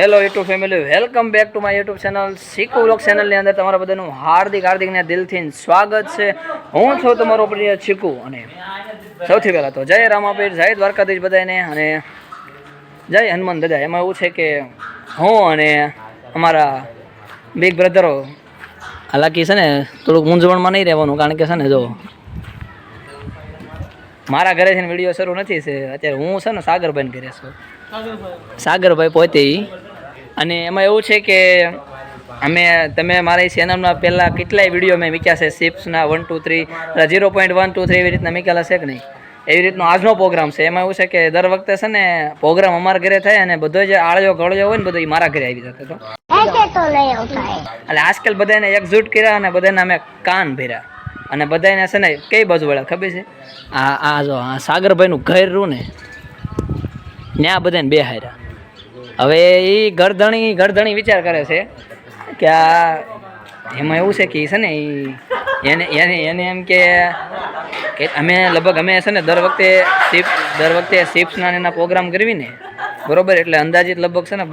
Hello YouTube family welcome back to my YouTube channel શીખો vlog ચેનલની અંદર તમારા બધાનું હાર્દિક હાર્દિક ને દિલથી સ્વાગત છે. હું છું તમારો પ્રિય ચીકુ અને સૌથી પહેલાં તો જય રામાપીર, જય દ્વારકાધીશ બધાને અને જય હનુમાન દાદા. એમાં એવું છે કે હું અને અમારા બિગ બ્રધરો હાલાકી છે ને, થોડુંક મૂંઝવણમાં નહીં રહેવાનું, કારણ કે છે ને જો મારા ઘરે છે વીડિયો શરૂ નથી છે. અત્યારે હું છે ને સાગરભાઈને ઘરે છું. સાગરભાઈ પોતે. અને એમાં એવું છે કે અમે તમે મારી ચેનલમાં પહેલાં કેટલાય વીડિયો મેં મીક્યા છે સિપ્સના one two three zero point one two three એવી રીતના મૂકેલા છે કે નહીં? એવી રીતનો આજનો પ્રોગ્રામ છે. એમાં એવું છે કે દર વખતે છે ને પ્રોગ્રામ અમારા ઘરે થાય અને બધો જે આળ્યો ગળજો હોય ને બધો એ મારા ઘરે આવી જતો હતો. એટલે આજકાલ બધાને એકઝૂટ કર્યા અને બધાને અમે કાન ભેર્યા. અને બધાને છે ને કઈ બાજુ વળ્યા ખબર છે? આ આ જો આ સાગરભાઈનું ઘર રૂ ને ત્યાં બધાને બે હાર્યા હવે એ ગરધણી ગરધણી વિચાર કરે છે કે આ એમાં એવું છે કે છે ને એને એને એને એમ કે અમે લગભગ અમે છે ને દર વખતે શિપ, દર વખતે શિપ્સના એના પ્રોગ્રામ કરવી ને બરોબર? એટલે અંદાજિત લગભગ છે ને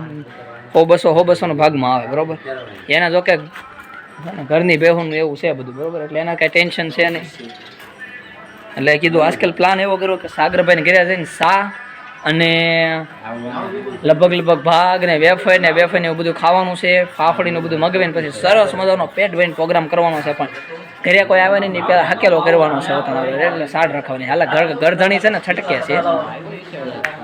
હો બસો હો બસોનો ભાગમાં આવે, બરોબર? એના જોકે ઘરની બેહુનું એવું છે બધું, બરોબર? એટલે એના કાંઈ ટેન્શન છે નહીં. એટલે કીધું, આજકાલ પ્લાન એવો કર્યો કે સાગરભાઈને ઘરે જઈને સા અને લગભગ લગભગ ભાગ ને વેફર ને વેફર ને એવું બધું ખાવાનું છે, ફાફડીનું બધું મગાવીને પછી સરસ મજાનો પેટ ભરીને પ્રોગ્રામ કરવાનો છે પણ ઘરે કોઈ આવે નહીં પેલા હકેલો કરવાનો છે એટલે સાડ રાખવાની. હાલ ઘર ગરધણી છે ને છટકે છે.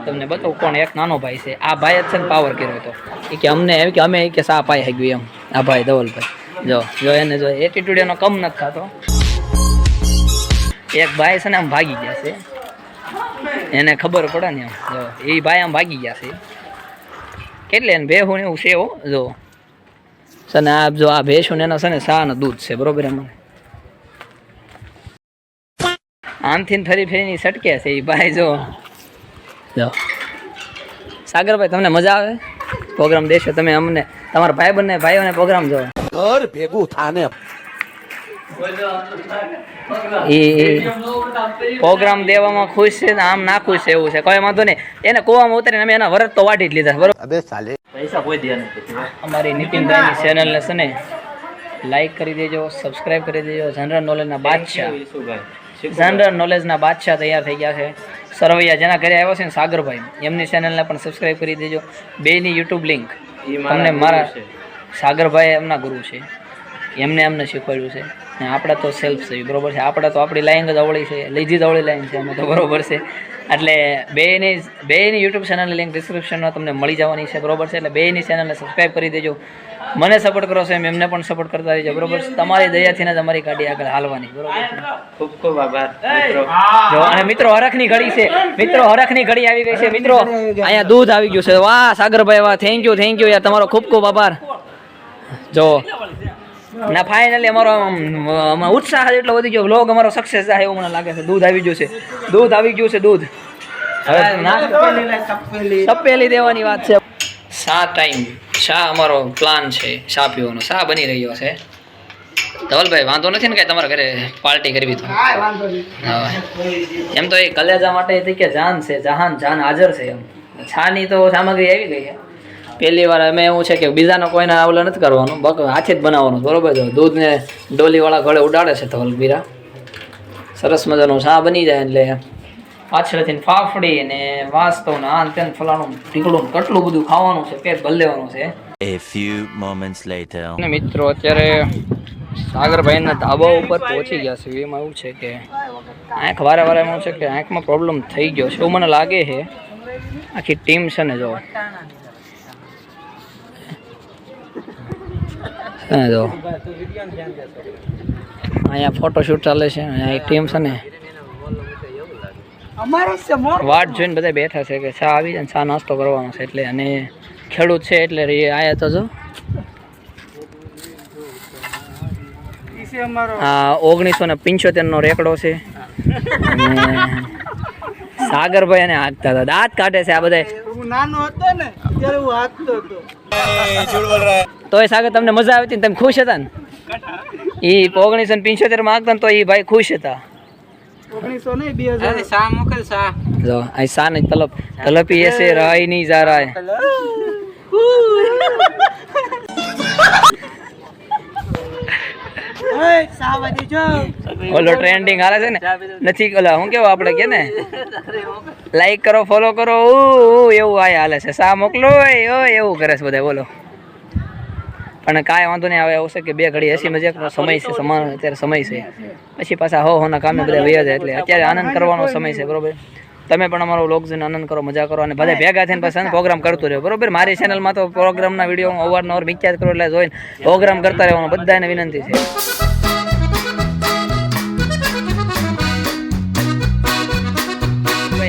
તમને બતાવું કોણ એક નાનો ભાઈ છે. આ ભાઈ જ છે ને પાવર કર્યો હતો. એ કે અમને એમ કે અમે કે સા પાઈ ગયું એમ. આ ભાઈ ધવલભાઈ. જો જો એને જો એટીટ્યુડ એનો કમ નથી થતો. એક ભાઈ છે ને આમ ભાગી ગયા છે. એને ખબર પડે ને જો એ ભાઈ આમ ભાગી ગયા છે. કેટલે એને ભેહું એવું છે હો, જો. છે આ જો આ ભેંસું ને એના છે ને સા દૂધ છે, બરોબર એમાં. આમથી ફરી ફરીની સટકે છે એ ભાઈ, જો. જો. સાગરભાઈ, તમને મજા આવે? પ્રોગ્રામ દેશો, તમે અમને, તમારા ભાઈ બંને ભાઈઓને પ્રોગ્રામ જો ઘર ભેગું થાને. પ્રોગ્રામ દેવામાં ખુશ છે આમ ના ખુશ એવું છે. કોઈ વાંધો નહીં. એને કૂવામાં ઉતારીને અમે એના વરત તો વાટી જ લીધા બરોબર? અબે સાલે. અમારી નીતિનભાઈની ચેનલને છે ને લાઈક કરી દેજો સબસ્ક્રાઇબ કરી દેજો. જનરલ નોલેજના બાદશાહ. જનરલ નોલેજના બાદશાહ તૈયાર થઈ ગયા છે. સરવૈયા જેના ઘરે આવ્યો છે ને સાગરભાઈ એમની ચેનલને પણ સબસ્ક્રાઇબ કરી દેજો. બેની યુટ્યુબ લિંક તમને મારા સાગરભાઈ એમના ગુરુ છે. એમને એમને શીખવાડ્યું છે. ને આપણે તો સેલ્ફ છે બરોબર છે? આપણે તો આપણી લાઈન જ અવળી છે લીજી જ અવળી લાઈન છે અમે તો બરોબર છે. એટલે બેની બેની યુટ્યુબ ચેનલની લિંક ડિસ્ક્રિપ્શનમાં તમને મળી જવાની છે બરોબર છે? એટલે બેની ચેનલને સબસ્ક્રાઇબ કરી દેજો. મને સપોર્ટ કરો છો એમ એમને પણ સપોર્ટ કરતા રહેજો બરોબર છે? તમારી દયાથી જ અમારી ગાડી આગળ હાલવાની બરોબર ખૂબ ખૂબ આભાર જો અને મિત્રો હરખની ઘડી છે. મિત્રો હરખની ઘડી આવી ગઈ છે મિત્રો. અહીંયા દૂધ આવી ગયું છે. વાહ સાગરભાઈ વાહ. થેન્ક યુ થેન્ક યુ યાર તમારો ખૂબ ખૂબ આભાર. જો ના ફાઇનલી અમારો ઉત્સાહ એટલો વધી ગયો. વ્લોગ અમારો સક્સેસ થાય એવું મને લાગે છે. દૂધ આવી ગયું છે. દૂધ આવી ગયું છે દૂધ. હવે ના. તપેલી દેવાની વાત છે. શા ટાઈમ? શા અમારો પ્લાન છે શા પીવાનો? શા બની રહ્યો છે? ધવલભાઈ વાંધો નથી ને કઈ તમારા ઘરે પાર્ટી કરવી તો? એમ તો એ કલેજા માટે કે જાન છે જહાન જાન હાજર છે એમ. છાની તો સામગ્રી આવી ગઈ છે. પહેલી વાર અમે એવું છે કે બીજાનો કોઈને ઓલો નથી કરવાનું. બક હાથે જ બનાવવાનું બરોબર છે. દૂધને ડોલીવાળા ગળે ઉડાડે છે તો બીરા સરસ મજાનું શા બની જાય એટલે પાછળથી ફાફડી ને વાસ્તવ ને આ તેને ફલાણું ઢીકડું કેટલું બધું ખાવાનું છે પેટ ભલેવાનું છે. A few moments later. અને મિત્રો અત્યારે સાગરભાઈના ધાબા ઉપર પહોંચી ગયા છે. એમાં એવું છે કે આંખ વારે વારે એમાં છે કે આંખમાં પ્રોબ્લેમ થઈ ગયો છે. એવું મને લાગે છે. આખી ટીમ છે ને જો હા જો. અહીંયા ફોટોશૂટ ચાલે છે અહીંયા એક ટીમ છે ને. વાટ જોઈને બધા બેઠા છે કે ચા આવી જાય ને ચા નાસ્તો કરવાનો છે એટલે અને ખેડૂત છે એટલે એ આયા તો જો. હા ઓગણીસો ને પંચોતેર નો રેકડો છે. સાગરભાઈ એને હાંકતા હતા. દાંત કાઢે છે આ બધા નાનો હતો ને ત્યારે હું હાંકતો હતો. તોય સાગર તમને મજા આવતી ને તમે ખુશ હતા ને? એ ઓગણીસો ને પંચોતેરમાં આગતા ને તો એ ભાઈ ખુશ હતા. ઓગણીસો નહીં બે હજાર. શા મોકલ શા? જો અહીં શાન તલપ તલપી એસે રાય નહીં જા રહા ઓલો ટ્રેન્ડિંગ હાલે છે ને નથી ઓલા શું કેવું આપણે કે ને? લાઈક કરો ફોલો કરો એવું આ હાલે છે. સા મોકલો એવું કરે છે બધા બોલો. પણ કાંઈ વાંધો નહીં આવે એવું છે કે બે ઘડી હસી મજાકનો સમય છે સમાન અત્યારે સમય છે. પછી પાછા હો હોના કામે બધા વયા જાય એટલે અત્યારે આનંદ કરવાનો સમય છે બરોબર? તમે પણ અમારો વ્લોગ જોઈને આનંદ કરો મજા કરો અને બધા ભેગા થઈને પછી પ્રોગ્રામ કરતો રહ્યો બરોબર? મારી ચેનલમાં તો પ્રોગ્રામના વીડિયો અવારનવાર મિક્યા જ કરો એટલે જોઈને પ્રોગ્રામ કરતા રહેવાનો બધાને વિનંતી છે.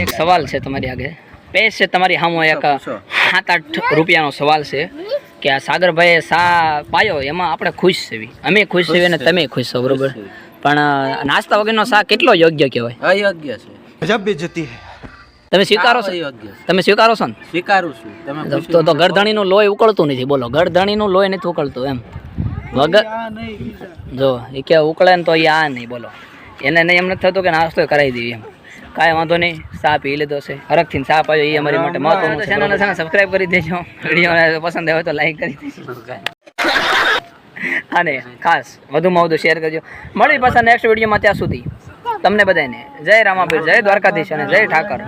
એક સવાલ છે તમારી આગળ. પેશ છે તમારી સામો એક સાત આઠ રૂપિયાનો સવાલ છે. કે આ સાગરભાઈએ સા પાયો એમાં આપણે ખુશ છીએ. અમે ખુશ છીએ અને તમે ખુશ છો બરોબર? પણ નાસ્તા વગરનો સા કેટલો યોગ્ય કહેવાય? અયોગ્ય છે. તમે સ્વીકારો છો? તમે સ્વીકારો છો ને? સ્વીકારું છું. તમે તો- તો તો ગરધણીનું લોહી ઉકળતું નથી. બોલો ગરધણીનું લોહી નથી ઉકળતું એમ. વગર જો એ કે ઉકળે ને તો એ આ નહીં બોલો. એને નહીં એમ નથી થતું કે નાસ્તો કરાવી દઈએ એમ. કાંઈ વાંધો નહીં સાપ પી લીધો છે. હરખથી સાપ આવ્યો એ અમારી માટે મહત્વનું છે. ચેનલને કરી દેજો. વીડિયો પસંદ આવે તો લાઈક કરી દેજો. અને ખાસ વધુમાં વધુ શેર કરજો. મળી પાછા નેક્સ્ટ વિડીયોમાં ત્યાં સુધી. તમને બધાને. જય રામાપીર જય દ્વારકાધીશ અને જય ઠાકર.